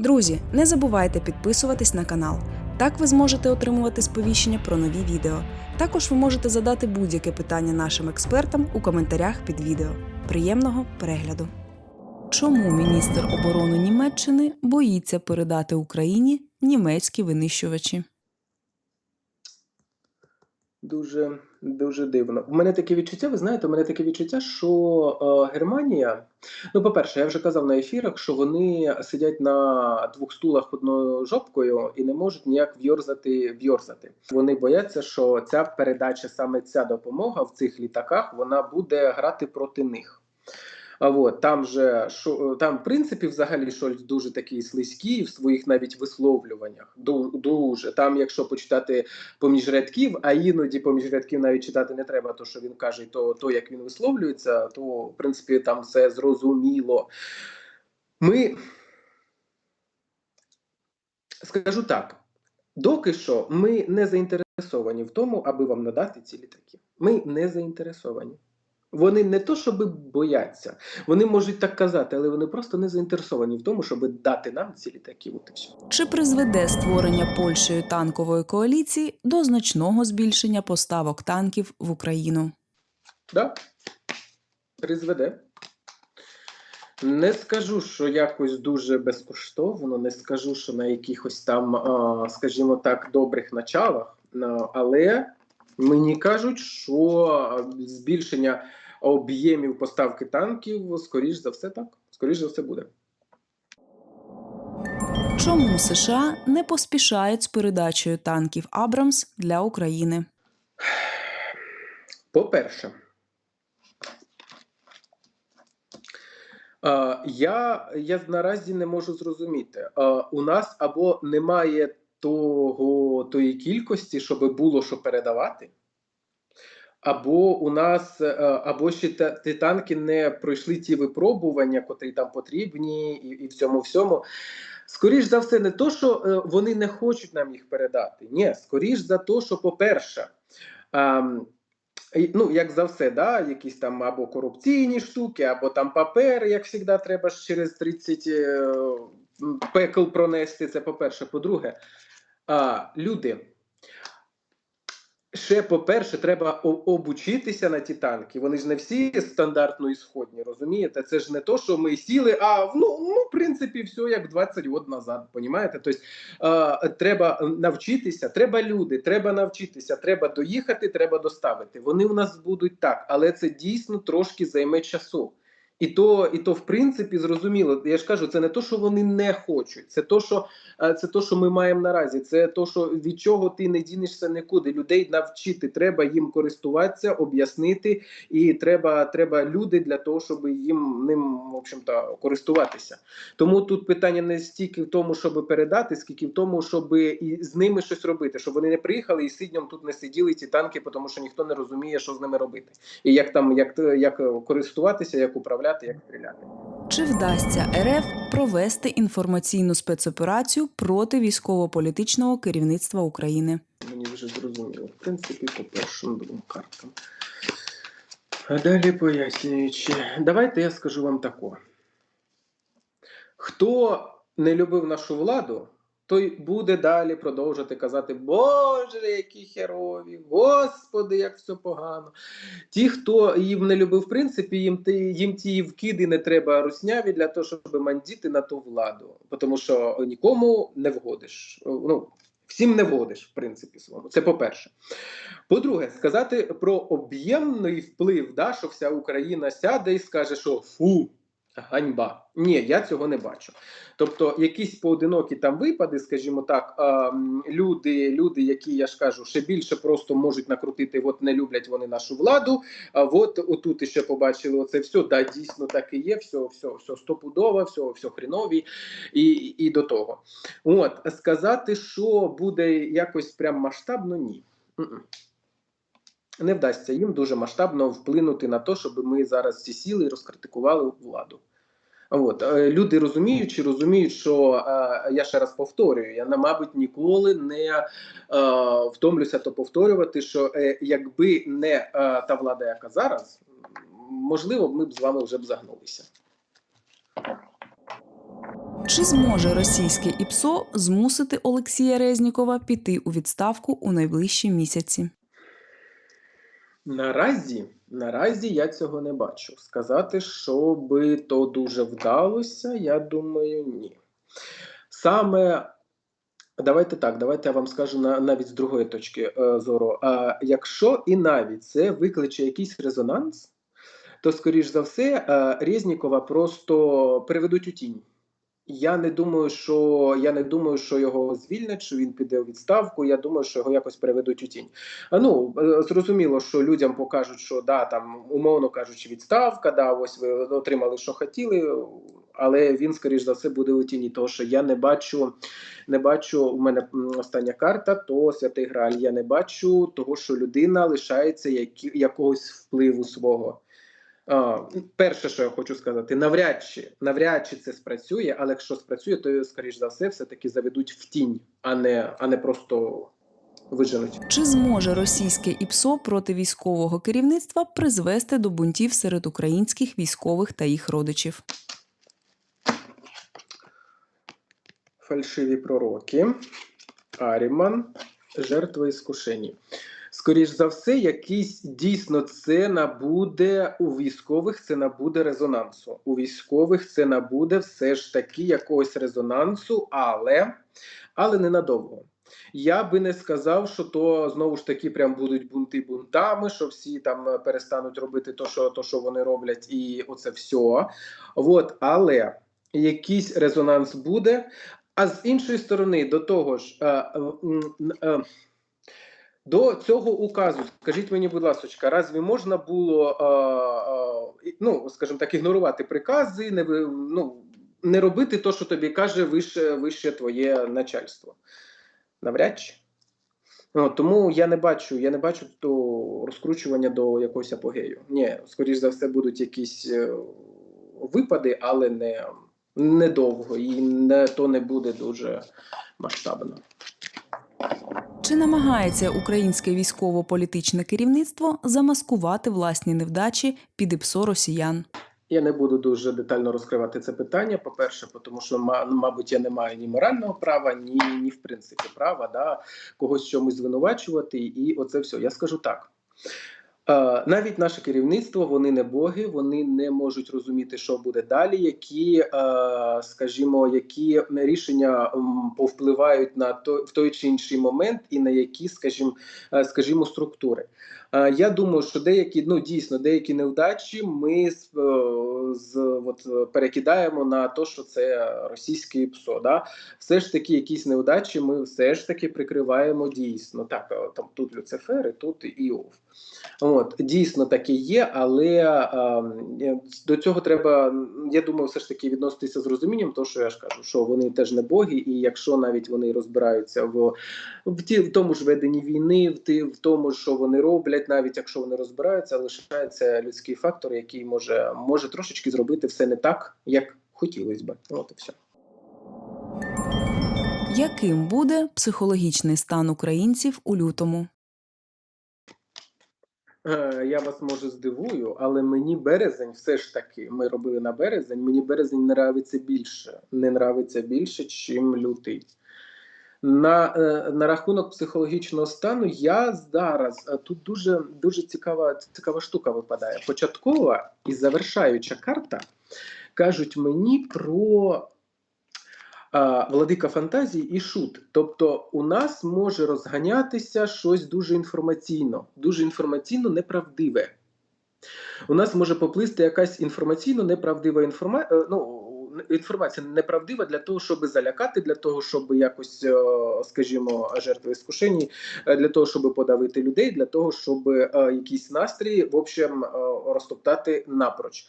Друзі, не забувайте підписуватись на канал. Так ви зможете отримувати сповіщення про нові відео. Також ви можете задати будь-яке питання нашим експертам у коментарях під відео. Приємного перегляду! Чому міністр оборони Німеччини боїться передати Україні німецькі винищувачі? Дуже дуже дивно. У мене таке відчуття, ви знаєте, у мене таке відчуття, що е, Германія, ну, по-перше, я вже казав на ефірах, що вони сидять на двох стулах одною жопкою і не можуть ніяк вйорзати вйорзати. Вони бояться, що ця передача, саме ця допомога в цих літаках, вона буде грати проти них. От там же що там, в принципі, взагалі Шольц дуже такий слизький в своїх навіть висловлюваннях. Дуже там, якщо почитати поміж рядків, а іноді поміж рядків навіть читати не треба, то що він каже, то, то як він висловлюється, то в принципі там все зрозуміло. Ми скажу так: доки що ми не заінтересовані в тому, аби вам надати ці літаки. Ми не заінтересовані. Вони не то, щоб бояться, вони можуть так казати, але вони просто не заінтересовані в тому, щоб дати нам ці літаки. От і все. Чи призведе створення Польщею танкової коаліції до значного збільшення поставок танків в Україну? Да? Призведе. Не скажу, що якось дуже безкоштовно, не скажу, що на якихось там, скажімо так, добрих началах, але мені кажуть, що збільшення об'ємів поставки танків, скоріш за все, так. Скоріш за все буде. Чому США не поспішають з передачею танків Абрамс для України? По-перше, я, я наразі не можу зрозуміти. У нас або немає того, тої кількості, щоб було що передавати, або у нас, е, або ще ті танки не пройшли ті випробування, котрі там потрібні, і, і в цьому всьому. Скоріш за все, не то, що е, вони не хочуть нам їх передати. Ні, скоріш за те, що, по-перше, ем, ну, як за все, да, якісь там або корупційні штуки, або там папер, як завжди, треба ж через 30 е, пекл пронести. Це по-перше. По-друге, а, люди. Ще, по-перше, треба обучитися на ті танки. Вони ж не всі стандартно ісходні, розумієте? Це ж не то, що ми сіли, а ну, ну в принципі, все як 20 років назад. Понімаєте? Тобто е, треба навчитися, треба люди, треба навчитися, треба доїхати, треба доставити. Вони у нас будуть так, але це дійсно трошки займе часу. І то, і то, в принципі, зрозуміло. Я ж кажу, це не то, що вони не хочуть, це то, що е, це то, що ми маємо наразі. Це то, що від чого ти не дінешся нікуди. Людей навчити треба їм користуватися, об'яснити, і треба, треба люди для того, щоб їм ним в общем-то користуватися. Тому тут питання не стільки в тому, щоб передати, скільки в тому, щоб і з ними щось робити, щоб вони не приїхали і сидням тут не сиділи ці танки, тому що ніхто не розуміє, що з ними робити, і як там як, як користуватися, як управляти, як стріляти. Чи вдасться РФ провести інформаційну спецоперацію проти військово-політичного керівництва України? Мені вже зрозуміло. В принципі, по першим двом картам. А далі пояснюючи, давайте я скажу вам тако. Хто не любив нашу владу, той буде далі продовжувати казати: Боже, які херові, Господи, як все погано. Ті, хто їм не любив, в принципі, їм, їм ті вкиди не треба русняві для того, щоб мандіти на ту владу. Тому що нікому не вгодиш. Ну, всім не вгодиш, в принципі, своєму. Це по-перше. По-друге, сказати про об'ємний вплив, да, що вся Україна сяде і скаже, що фу. Ганьба. Ні, я цього не бачу. Тобто, якісь поодинокі там випади, скажімо так, люди, люди, які я ж кажу, ще більше просто можуть накрутити, от не люблять вони нашу владу. От отут іще побачили оце все. Да, дійсно так і є, все, все, все стопудово, все, все хрінові і, і до того. От сказати, що буде якось прям масштабно, ні. Не вдасться їм дуже масштабно вплинути на те, щоб ми зараз всі сіли і розкритикували владу. От е, люди розуміючи, розуміють, що е, я ще раз повторюю, я мабуть ніколи не е, втомлюся то повторювати, що якби не та влада, яка зараз, можливо, ми б з вами вже б загнулися. Чи зможе російське ІПСО змусити Олексія Резнікова піти у відставку у найближчі місяці? Наразі, наразі я цього не бачу. Сказати, що би то дуже вдалося, я думаю, ні. Саме давайте так, давайте я вам скажу на, навіть з другої точки е, зору. А якщо і навіть це викличе якийсь резонанс, то скоріш за все е, Резнікова просто переведуть у тінь. Я не думаю, що я не думаю, що його звільнять, що він піде у відставку. Я думаю, що його якось переведуть у тінь. Ну е, зрозуміло, що людям покажуть, що да, там умовно кажучи, відставка, да, ось ви отримали, що хотіли, але він, скоріш за все, буде у тіні. Того, що я не бачу, не бачу. У мене остання карта, то святий Грааль. Я не бачу того, що людина лишається які, якогось впливу свого. Перше, що я хочу сказати, навряд чи навряд чи це спрацює, але якщо спрацює, то скоріш за все, все таки заведуть в тінь, а не, а не просто виженуть. Чи зможе російське ІПСО проти військового керівництва призвести до бунтів серед українських військових та їх родичів? Фальшиві пророки, Аріман, жертви іскушені. Скоріш за все, якийсь дійсно це набуде у військових, це набуде резонансу. У військових це набуде все ж таки якогось резонансу, але, але ненадовго. Я би не сказав, що то знову ж таки прям будуть бунти бунтами, що всі там перестануть робити то, що, то, що вони роблять, і оце все. От, але якийсь резонанс буде. А з іншої сторони, до того ж, е, е, е, до цього указу, скажіть мені, будь ласка, разві можна було, е, е, ну, скажімо так, ігнорувати прикази, не, ну, не робити те, що тобі каже вище, вище твоє начальство? Навряд чи. Ну, тому я не бачу, я не бачу то розкручування до якогось апогею. Ні, скоріш за все, будуть якісь е, випади, але не, недовго, і не, то не буде дуже масштабно. Чи намагається українське військово-політичне керівництво замаскувати власні невдачі під ІПСО росіян? Я не буду дуже детально розкривати це питання. По-перше, тому що ма- мабуть я не маю ні морального права, ні, ні в принципі права да, когось чомусь звинувачувати. І оце все. Я скажу так. Навіть наше керівництво, вони не боги, вони не можуть розуміти, що буде далі, які, скажімо, які рішення повпливають на той в той чи інший момент, і на які, скажімо, скажімо, структури. Е, Я думаю, що деякі, ну дійсно, деякі невдачі ми з, е, з от, е, перекидаємо на те, що це російське ПСО. Да? Все ж таки, якісь невдачі ми все ж таки прикриваємо дійсно. Так, там тут Люцифер, і тут Іов. От дійсно таке є, але е, до цього треба, я думаю, все ж таки відноситися з розумінням, того, що я ж кажу, що вони теж не боги, і якщо навіть вони розбираються в, в, ті, в тому ж веденні війни, в, ті, в тому, що вони роблять, навіть якщо вони розбираються, лишається людський фактор, який може, може трошечки зробити все не так, як хотілося би. От і все. Яким буде психологічний стан українців у лютому? Е, Я вас може здивую, але мені березень все ж таки. Ми робили на березень. Мені березень не нравиться більше. Не нравиться більше, чим лютий. На, е, на рахунок психологічного стану я зараз е, тут дуже дуже цікава цікава штука випадає. Початкова і завершаюча карта кажуть мені про а, владика фантазії і шут. Тобто, у нас може розганятися щось дуже інформаційно, дуже інформаційно неправдиве. У нас може поплисти якась інформаційно неправдива інформа... е, ну, інформація неправдива для того, щоб залякати, для того, щоб якось, е, скажімо, жертви скушені, е, для того, щоб подавити людей, для того, щоб е, якісь настрої в общем розтоптати напроч.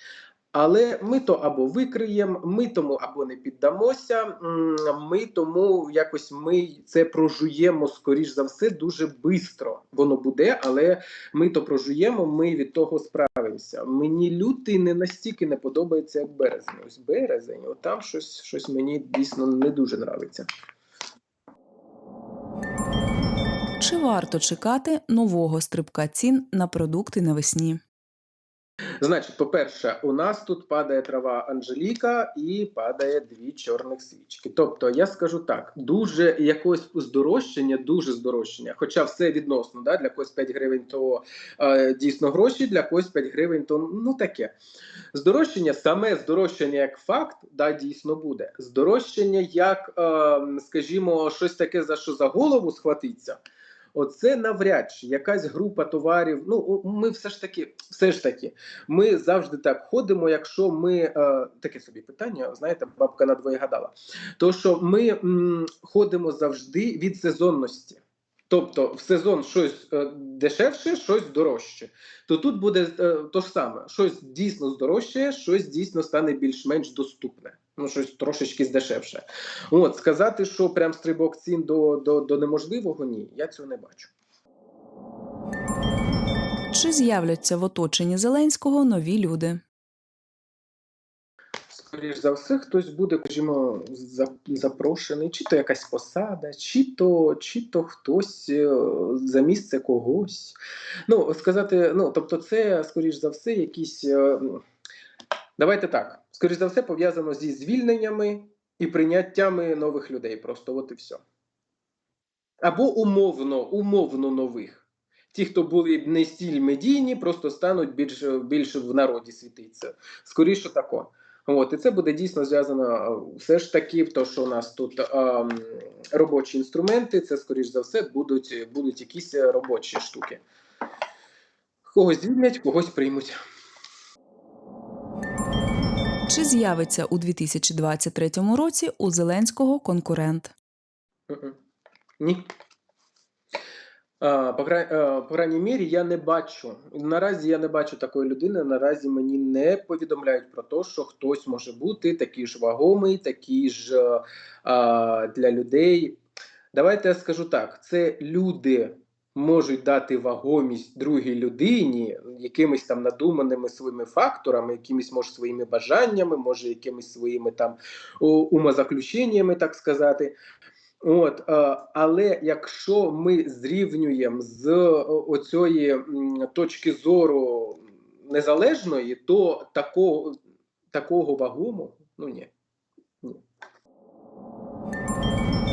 Але ми то або викриємо, ми тому або не піддамося. Ми тому якось ми це прожуємо скоріш за все дуже швидко. Воно буде, але ми то прожуємо. Ми від того справимося. Мені лютий не настільки не подобається, як березень. Ось березень, от там щось, щось мені дійсно не дуже нравиться. Чи варто чекати нового стрибка цін на продукти навесні? Значить, по-перше, у нас тут падає трава Анжеліка і падає дві чорних свічки. Тобто, я скажу так: дуже якогось здорожчання, дуже здорожчання. Хоча все відносно, да, для когось 5 гривень то е, дійсно гроші, для когось 5 гривень то ну таке. Здорожчання, саме здорожчання як факт, да, дійсно буде. Здорожчання, як, е, скажімо, щось таке, за що за голову схватиться. Оце навряд чи якась група товарів. Ну ми все ж таки, все ж таки, ми завжди так ходимо. Якщо ми е, таке собі питання, знаєте, бабка на двоє гадала. То що ми м, ходимо завжди від сезонності. Тобто в сезон щось е, дешевше, щось дорожче. То тут буде е, то ж саме: щось дійсно здорожчає, щось дійсно стане більш-менш доступне. Ну, щось трошечки здешевше. От сказати, що прям стрибок цін до, до, до неможливого, ні, я цього не бачу. Чи з'являться в оточенні Зеленського нові люди? Скоріш за все, хтось буде, скажімо, запрошений, чи то якась посада, чи то, чи то хтось е, за місце когось. Ну, сказати, ну, тобто, це, скоріш за все, якісь. е, Давайте так. Скоріш за все, пов'язано зі звільненнями і прийняттями нових людей. Просто от і все. Або умовно, умовно нових. Ті, хто були не стіль медійні, просто стануть більш, більш в народі світиться. Скоріше тако. От, і це буде дійсно зв'язано е, все ж таки, то, що у нас тут ем, робочі інструменти, це, скоріш за все, будуть, будуть якісь е, робочі штуки. Когось звільнять, когось приймуть. Чи з'явиться у 2023 році у Зеленського конкурент? Ні. По, е, по крайній мірі, я не бачу. Наразі я не бачу такої людини. Наразі мені не повідомляють про те, що хтось може бути такий ж вагомий, такий ж е, для людей. Давайте я скажу так: це люди можуть дати вагомість другій людині якимись там надуманими своїми факторами, якимись може своїми бажаннями, може якимись своїми там умозаключеннями, так сказати. От, е, але якщо ми зрівнюємо з е, оцієї точки зору незалежної, то такого, такого вагому, ну ні.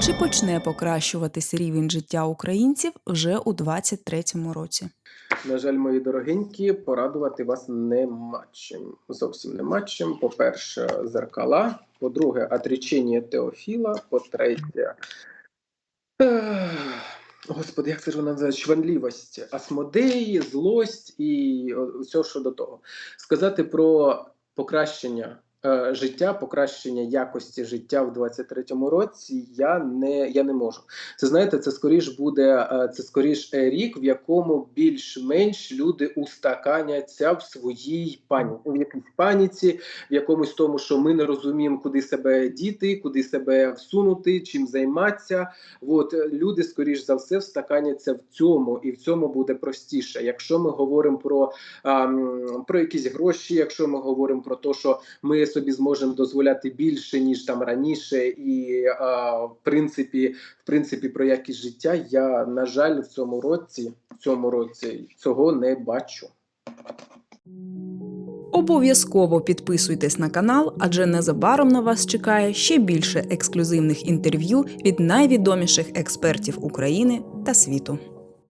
Чи почне покращуватись рівень життя українців вже у 2023 році? На жаль, мої дорогенькі, порадувати вас нема чим. Зовсім нема чим. По-перше, зеркала. По-друге, отречення Теофіла. По-третє, господи, як це ж вона називається? Чванливість, асмодеї, злость і все, що до того. Сказати про покращення життя, покращення якості життя в 23-му році я не, я не можу. Це знаєте, це скоріш буде е, це скоріш е, рік, в якому більш-менш люди устаканяться в своїй пані, в якійсь паніці, в якомусь тому, що ми не розуміємо, куди себе діти, куди себе всунути, чим займатися. От е, люди, скоріш за все, встаканяться в цьому, і в цьому буде простіше. Якщо ми говоримо про, про якісь гроші, якщо ми говоримо про те, що ми собі зможемо дозволяти більше ніж там раніше, і а, в принципі, в принципі, про якість життя, я на жаль в цьому році, в цьому році цього не бачу. Обов'язково підписуйтесь на канал, адже незабаром на вас чекає ще більше ексклюзивних інтерв'ю від найвідоміших експертів України та світу.